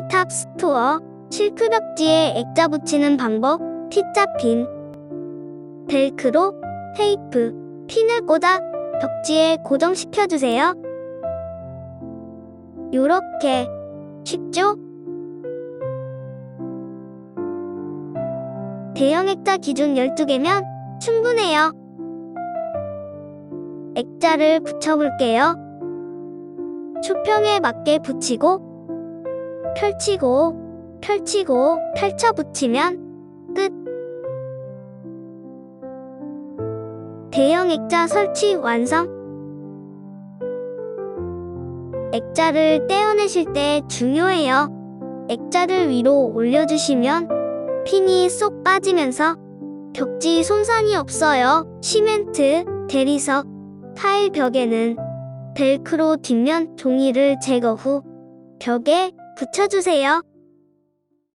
종이탑 스토어 실크벽지에 액자 붙이는 방법 T자 핀 벨크로 테이프 핀을 꽂아 벽지에 고정시켜 주세요. 요렇게 쉽죠? 대형 액자 기준 12개면 충분해요. 액자를 붙여볼게요. 수평에 맞게 붙이고 펼치고 펼치고 펼쳐 붙이면 끝. 대형 액자 설치 완성. 액자를 떼어내실 때 중요해요. 액자를 위로 올려주시면 핀이 쏙 빠지면서 벽지 손상이 없어요. 시멘트, 대리석, 타일 벽에는 벨크로 뒷면 종이를 제거 후 벽에 붙여주세요.